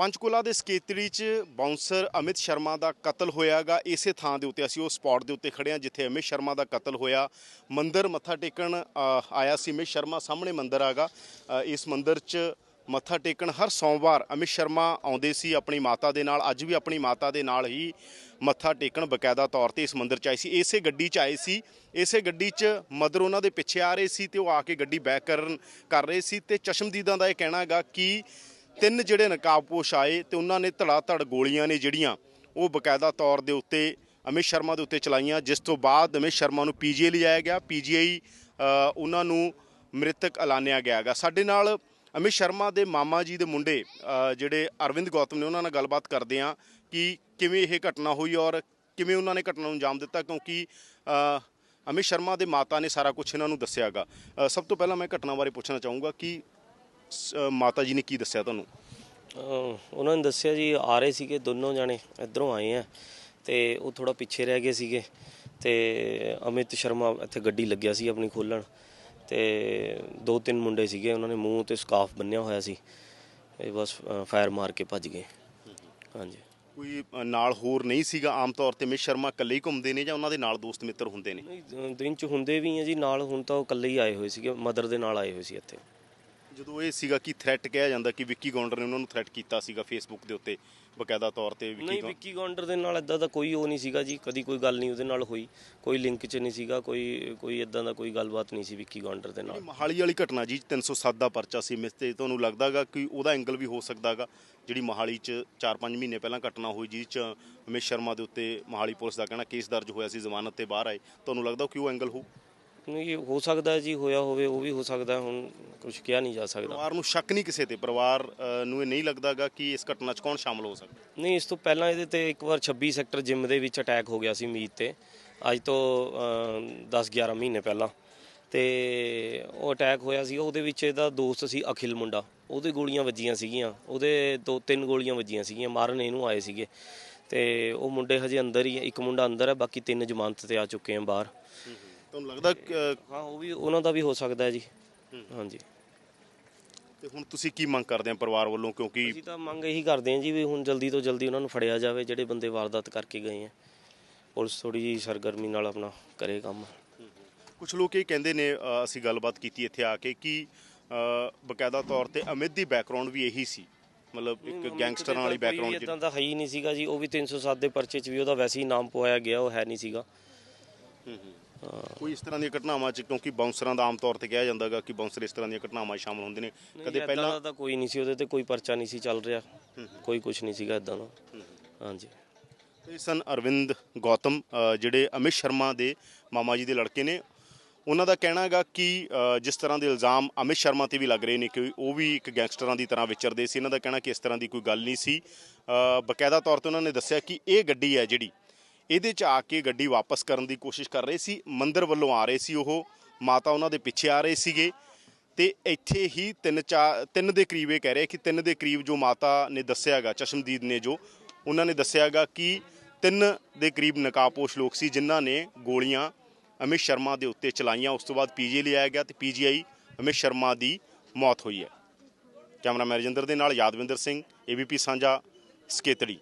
ਪੰਚਕੁਲਾ ਦੇ ਸਕੇਤੜੀ 'ਚ ਬਾਉਂਸਰ ਅਮਿਤ ਸ਼ਰਮਾ ਦਾ ਕਤਲ ਹੋਇਆਗਾ। ਇਸੇ ਥਾਂ ਦੇ ਉੱਤੇ ਅਸੀਂ ਉਹ ਸਪੌਟ ਦੇ ਉੱਤੇ ਖੜੇ ਹਾਂ ਜਿੱਥੇ ਅਮਿਤ ਸ਼ਰਮਾ ਦਾ ਕਤਲ ਹੋਇਆ। ਮੰਦਰ ਮੱਥਾ ਟੇਕਣ ਆਇਆ ਸੀ ਅਮਿਤ ਸ਼ਰਮਾ ਸਾਹਮਣੇ ਮੰਦਰ ਆਗਾ। ਅ, ਇਸ ਮੰਦਰ 'ਚ ਮੱਥਾ ਟੇਕਣ ਹਰ ਸੋਮਵਾਰ ਅਮਿਤ ਸ਼ਰਮਾ ਆਉਂਦੇ ਸੀ ਆਪਣੀ ਮਾਤਾ ਦੇ ਨਾਲ। ਅੱਜ ਵੀ ਆਪਣੀ ਮਾਤਾ ਦੇ ਨਾਲ ਹੀ ਮੱਥਾ ਟੇਕਣ ਬਕਾਇਦਾ ਤੌਰ ਤੇ ਇਸ ਮੰਦਿਰ 'ਚ ਆਏ ਸੀ। ਇਸੇ ਗੱਡੀ 'ਚ ਆਏ ਸੀ। ਇਸੇ ਗੱਡੀ 'ਚ ਮਦਰ ਉਹਨਾਂ ਦੇ ਪਿੱਛੇ ਆ ਰਹੇ ਸੀ ਤੇ ਉਹ ਆ ਕੇ ਗੱਡੀ ਬੈਕ ਕਰਨ ਕਰ ਰਹੇ ਸੀ ਤੇ ਚਸ਼ਮਦੀਦਾਂ ਦਾ ਇਹ ਕਹਿਣਾ ਹੈਗਾ ਕਿ ਤਿੰਨ ਜਿਹੜੇ ਨਕਾਬਪੋਸ਼ ਆਏ ਤੇ ਉਹਨਾਂ ਨੇ ਧੜਾ ਧੜ ਗੋਲੀਆਂ ਨੇ ਜਿਹੜੀਆਂ ਉਹ ਬਕਾਇਦਾ ਤੌਰ ਦੇ ਉੱਤੇ ਅਮਿਤ ਸ਼ਰਮਾ ਦੇ ਉੱਤੇ ਚਲਾਈਆਂ ਜਿਸ ਤੋਂ ਬਾਅਦ ਅਮਿਤ ਸ਼ਰਮਾ ਨੂੰ ਪੀਜੀਆਈ ਲਿਜਾਇਆ ਗਿਆ। ਪੀਜੀਆਈ ਉਹਨਾਂ ਨੂੰ ਮ੍ਰਿਤਕ ਐਲਾਨਿਆ ਗਿਆ ਹੈਗਾ। ਸਾਡੇ ਨਾਲ ਅਮਿਤ ਸ਼ਰਮਾ ਦੇ ਮਾਮਾ ਜੀ ਦੇ ਮੁੰਡੇ ਜਿਹੜੇ ਅਰਵਿੰਦ ਗੌਤਮ ਨੇ ਉਹਨਾਂ ਨਾਲ ਗੱਲਬਾਤ ਕਰਦੇ ਆ ਕਿ ਕਿਵੇਂ ਇਹ ਘਟਨਾ ਹੋਈ ਔਰ ਕਿਵੇਂ ਉਹਨਾਂ ਨੇ ਘਟਨਾ ਨੂੰ ਅੰਜਾਮ ਦਿੱਤਾ ਕਿਉਂਕਿ ਅਮਿਤ ਸ਼ਰਮਾ ਦੇ ਮਾਤਾ ਨੇ ਸਾਰਾ ਕੁਝ ਇਹਨਾਂ ਨੂੰ ਦੱਸਿਆਗਾ ਅ, ਸਭ ਤੋਂ ਪਹਿਲਾਂ ਮੈਂ ਘਟਨਾ ਬਾਰੇ ਪੁੱਛਣਾ ਚਾਹੂੰਗਾ ਕਿ ਅ, ਮਾਤਾ ਜੀ ਨੇ ਕੀ ਦੱਸਿਆ ਤੁਹਾਨੂੰ? ਅਹ ਉਹਨਾਂ ਨੇ ਦੱਸਿਆ ਜੀ ਆ ਰਹੇ ਸੀਗੇ ਦੋਨੋਂ ਜਾਣੇ ਇਧਰੋਂ ਆਏ ਆ ਤੇ ਉਹ ਥੋੜਾ ਪਿੱਛੇ ਰਹਿ ਗਏ ਸੀਗੇ ਤੇ ਅਮਿਤ ਸ਼ਰਮਾ ਇੱਥੇ ਗੱਡੀ ਲੱਗਿਆ ਸੀ ਆਪਣੀ ਖੋਲਣ ਤੇ ਦੋ ਤਿੰਨ ਮੁੰਡੇ ਸੀਗੇ ਉਹਨਾਂ ਨੇ ਮੂੰਹ ਤੇ ਸਕਾਫ ਬੰਨਿਆ ਹੋਇਆ ਸੀ ਇਹ ਬਸ ਫਾਇਰ ਮਾਰ ਕੇ ਭੱਜ ਗਏ। ਹਾਂਜੀ। ਕੋਈ ਅ, ਨਾਲ ਹੋਰ ਨਹੀਂ ਸੀਗਾ ਆਮ ਤੌਰ ਤੇ? ਅਮਿਤ ਸ਼ਰਮਾ ਇਕੱਲੇ ਹੀ ਘੁੰਮਦੇ ਨੇ ਜਾਂ ਉਹਨਾਂ ਦੇ ਨਾਲ ਦੋਸਤ ਮਿੱਤਰ ਹੁੰਦੇ ਨੇ? ਨਹੀਂ, ਦਿਨ ਚ ਹੁੰਦੇ ਵੀ ਆ ਜੀ ਨਾਲ ਹੁਣ ਤਾਂ ਉਹ ਇਕੱਲੇ ਹੀ ਆਏ ਹੋਏ ਸੀਗੇ ਮਦਰ ਦੇ ਨਾਲ ਆਏ ਹੋਏ ਸੀ ਇੱਥੇ। ਜਦੋਂ ਇਹ ਸੀਗਾ ਕਿ ਥ੍ਰੈਟ ਕਿਹਾ ਜਾਂਦਾ ਕਿ ਵਿੱਕੀ ਗੌਂਡਰ ਨੇ ਉਹਨਾਂ ਨੂੰ ਥ੍ਰੈਟ ਕੀਤਾ ਸੀਗਾ ਫੇਸਬੁੱਕ ਦੇ ਉੱਤੇ ਬਕਾਇਦਾ ਤੌਰ ਤੇ ਵਿੱਕੀ ਨਹੀਂ ਵਿੱਕੀ ਗੌਂਡਰ ਦੇ ਨਾਲ ਇਦਾਂ ਦਾ ਕੋਈ ਉਹ ਨਹੀਂ ਸੀਗਾ ਜੀ ਕਦੀ ਕੋਈ ਗੱਲ ਨਹੀਂ ਉਹਦੇ ਨਾਲ ਹੋਈ ਕੋਈ ਲਿੰਕ 'ਚ ਨਹੀਂ ਸੀਗਾ ਕੋਈ ਕੋਈ ਇਦਾਂ ਦਾ ਕੋਈ ਗੱਲਬਾਤ ਨਹੀਂ ਸੀ ਵਿੱਕੀ ਗੌਂਡਰ ਦੇ ਨਾਲ। ਮਹਾਲੀ ਵਾਲੀ ਘਟਨਾ ਜੀ 307 ਦਾ ਪਰਚਾ ਸੀ ਮਿਸ ਤੇ ਤੁਹਾਨੂੰ ਲੱਗਦਾਗਾ ਕਿ ਉਹਦਾ ਐਂਗਲ ਵੀ ਹੋ ਸਕਦਾਗਾ ਜਿਹੜੀ ਮਹਾਲੀ 'ਚ 4-5 ਮਹੀਨੇ ਪਹਿਲਾਂ ਘਟਨਾ ਹੋਈ ਜਿਸ 'ਚ ਅਮਿਤ ਸ਼ਰਮਾ ਦੇ ਉੱਤੇ ਮਹਾਲੀ ਪੁਲਿਸ ਦਾ ਕਹਿਣਾ ਕੇਸ ਦਰਜ ਹੋਇਆ ਸੀ ਜ਼ਮਾਨਤ ਤੇ ਬਾਹਰ ਆਏ ਤੁਹਾਨੂੰ ਲੱਗਦਾ ਕਿ ਉਹ ਐਂਗਲ ਹੋ ਨਹੀਂ ਹੋ ਸਕਦਾ ਜੀ ਹੋਇਆ ਹੋਵੇ ਉਹ ਵੀ ਹੋ ਸਕਦਾ ਹੁਣ ਕੁਝ ਕਿਹਾ ਨਹੀਂ ਜਾ ਸਕਦਾ। ਪਰਿਵਾਰ ਨੂੰ ਸ਼ੱਕ ਨਹੀਂ ਕਿਸੇ ਤੇ? ਪਰਿਵਾਰ ਅ, ਨੂੰ ਇਹ ਨਹੀਂ ਲੱਗਦਾਗਾ ਕਿ ਇਸ ਘਟਨਾ 'ਚ ਕੌਣ ਸ਼ਾਮਲ ਹੋ ਸਕਦਾ? ਨਹੀਂ ਇਸ ਤੋਂ ਪਹਿਲਾਂ ਇਹਦੇ ਤੇ ਇੱਕ ਵਾਰ 26 ਸੈਕਟਰ ਜਿਮ ਦੇ ਵਿੱਚ ਅਟੈਕ ਹੋ ਗਿਆ ਸੀ ਮੀਤ ਤੇ। ਅੱਜ ਤੋਂ 10-11 ਮਹੀਨੇ ਪਹਿਲਾਂ। ਤੇ ਉਹ ਅਟੈਕ ਹੋਇਆ ਸੀ ਉਹਦੇ ਵਿੱਚ ਇਹਦਾ ਦੋਸਤ ਸੀ ਅਖਿਲ ਮੁੰਡਾ। ਉਹਦੇ ਗੋਲੀਆਂ ਵੱਜੀਆਂ ਸੀਗੀਆਂ। ਉਹਦੇ ਦੋ ਤਿੰਨ ਗੋਲੀਆਂ ਵੱਜੀਆਂ ਸੀਗੀਆਂ ਮਾਰਨ ਇਹਨੂੰ ਆਏ ਸੀਗੇ। ਤੇ ਉਹ ਮੁੰਡੇ ਹਜੇ ਅੰਦਰ ਹੀ ਹੈ ਇੱਕ ਮੁੰਡਾ ਅੰਦਰ ਹੈ ਬਾਕੀ ਤਿੰਨ ਜ਼ਮਾਨਤ ਤੇ ਆ ਚੁੱਕੇ ਆ ਬਾਹਰ। ਤੁਹਾਨੂੰ ਲੱਗਦਾ ਕਿ, ਅ, ਹਾਂ ਉਹ ਵੀ ਉਹਨਾਂ ਦਾ ਵੀ ਹੋ ਸਕਦਾ ਹੈ ਜੀ। ਹਾਂਜੀ। ਤੇ ਹੁਣ ਤੁਸੀਂ ਕੀ ਮੰਗ ਕਰਦੇ ਆ ਪਰਿਵਾਰ ਵੱਲੋਂ? ਕਿਉਂਕਿ ਅਸੀਂ ਤਾਂ ਮੰਗ ਇਹੀ ਕਰਦੇ ਹਾਂ ਜੀ ਵੀ ਹੁਣ ਜਲਦੀ ਤੋਂ ਜਲਦੀ ਉਹਨਾਂ ਨੂੰ ਫੜਿਆ ਜਾਵੇ ਜਿਹੜੇ ਬੰਦੇ ਵਾਰਦਾਤ ਕਰਕੇ ਗਏ ਆ ਪੁਲਿਸ ਥੋੜੀ ਜੀ ਸਰਗਰਮੀ ਨਾਲ ਆਪਣਾ ਕਰੇ ਕੰਮ। ਕੁਝ ਲੋਕ ਇਹ ਕਹਿੰਦੇ ਨੇ ਅ, ਅਸੀਂ ਗੱਲਬਾਤ ਕੀਤੀ ਇੱਥੇ ਆ ਕੇ ਕਿ ਅ, ਬਕਾਇਦਾ ਤੌਰ ਤੇ ਅਮਿਤ ਦੀ ਬੈਕਗ੍ਰਾਉਂਡ ਵੀ ਇਹੀ ਸੀ। ਮਤਲਬ ਇੱਕ ਗੈਂਗਸਟਰਾਂ ਵਾਲੀ ਬੈਕਗ੍ਰਾਉਂਡ ਇਦਾਂ ਦਾ ਹੈ ਹੀ ਨਹੀਂ ਸੀਗਾ ਜੀ ਉਹ ਵੀ 307 ਦੇ ਪਰਚੇ 'ਚ ਵੀ ਉਹਦਾ ਵੈਸੇ ਹੀ ਨਾਮ ਪਵਾਇਆ ਗਿਆ ਉਹ ਹੈ ਨਹੀਂ ਸੀਗਾ। ਕੋਈ ਇਸ ਤਰ੍ਹਾਂ ਦੀਆਂ ਘਟਨਾਵਾਂ 'ਚ ਕਿਉਂਕਿ ਬਾਉਂਸਰਾਂ ਦਾ ਆਮ ਤੌਰ ਤੇ ਕਿਹਾ ਜਾਂਦਾਗਾ ਕਿ ਬਾਉਂਸਰ ਇਸ ਤਰ੍ਹਾਂ ਦੀਆਂ ਘਟਨਾਵਾਂ 'ਚ ਸ਼ਾਮਲ ਹੁੰਦੇ ਨੇ। ਕਦੇ ਪਹਿਲਾਂ ਤਾਂ ਕੋਈ ਨਹੀਂ ਸੀ ਉਹਦੇ ਤੇ ਕੋਈ ਪਰਚਾ ਨਹੀਂ ਸੀ ਚੱਲ ਰਿਹਾ। ਕੋਈ ਕੁਝ ਨਹੀਂ ਸੀਗਾ ਇਦਾਂ ਦਾ। ਹਾਂਜੀ। ਇਹ ਸਨ ਅਰਵਿੰਦ ਗੌਤਮ ਜਿਹੜੇ ਅਮਿਤ ਸ਼ਰਮਾ ਦੇ ਮਾਮਾ ਜੀ ਦੇ ਲੜਕੇ ਨੇ। ਉਹਨਾਂ ਦਾ ਕਹਿਣਾ ਹੈਗਾ ਕਿ ਜਿਸ ਤਰ੍ਹਾਂ ਦੇ ਇਲਜ਼ਾਮ ਅਮਿਤ ਸ਼ਰਮਾ ਤੇ ਵੀ ਲੱਗ ਰਹੇ ਨੇ ਕਿ ਉਹ ਵੀ ਇੱਕ ਗੈਂਗਸਟਰਾਂ ਦੀ ਤਰ੍ਹਾਂ ਵਿਚਰਦੇ ਸੀ। ਇਹਨਾਂ ਦਾ ਕਹਿਣਾ ਕਿ ਇਸ ਤਰ੍ਹਾਂ ਦੀ ਕੋਈ ਗੱਲ ਨਹੀਂ ਸੀ। ਬਕਾਇਦਾ ਤੌਰ ਤੇ ਉਹਨਾਂ ਨੇ ਦੱਸਿਆ ਕਿ ਇਹ ਗੱਡੀ ਹੈ ਜਿਹੜੀ ਇਹਦੇ 'ਚ ਆ ਕੇ ਗੱਡੀ ਵਾਪਸ ਕਰਨ ਦੀ ਕੋਸ਼ਿਸ਼ ਕਰ ਰਹੇ ਸੀ, ਮੰਦਰ ਵੱਲੋਂ ਆ ਰਹੇ ਸੀ ਉਹ, ਮਾਤਾ ਉਹਨਾਂ ਦੇ ਪਿੱਛੇ ਆ ਰਹੇ ਸੀਗੇ। ਤੇ ਇੱਥੇ ਹੀ ਤਿੰਨ ਚਾਰ ਤਿੰਨ ਦੇ ਕਰੀਬ ਇਹ ਕਹਿ ਰਹੇ ਕਿ ਤਿੰਨ ਦੇ ਕਰੀਬ ਜੋ ਮਾਤਾ ਨੇ ਦੱਸਿਆਗਾ, ਚਸ਼ਮਦੀਦ ਨੇ ਜੋ, ਉਹਨਾਂ ਨੇ ਦੱਸਿਆਗਾ ਕਿ ਤਿੰਨ ਦੇ ਕਰੀਬ ਨਕਾਬਪੋਸ਼ ਲੋਕ ਸੀ ਜਿਨ੍ਹਾਂ ਨੇ ਗੋਲੀਆਂ ਅਮਿਤ ਸ਼ਰਮਾ ਦੇ ਉੱਤੇ ਚਲਾਈਆਂ। ਉਸ ਤੋਂ ਬਾਅਦ ਪੀਜੀ ਲਿਆਇਆ ਗਿਆ ਤੇ ਪੀਜੀਆਈ ਅਮਿਤ ਸ਼ਰਮਾ ਦੀ ਮੌਤ ਹੋਈ ਹੈ। ਕੈਮਰਾਮੈਨ ਰਜਿੰਦਰ ਦੇ ਨਾਲ ਯਾਦਵਿੰਦਰ ਸਿੰਘ ਏਬੀਪੀ ਸਾਂਝਾ, ਸਕੇਤੜੀ।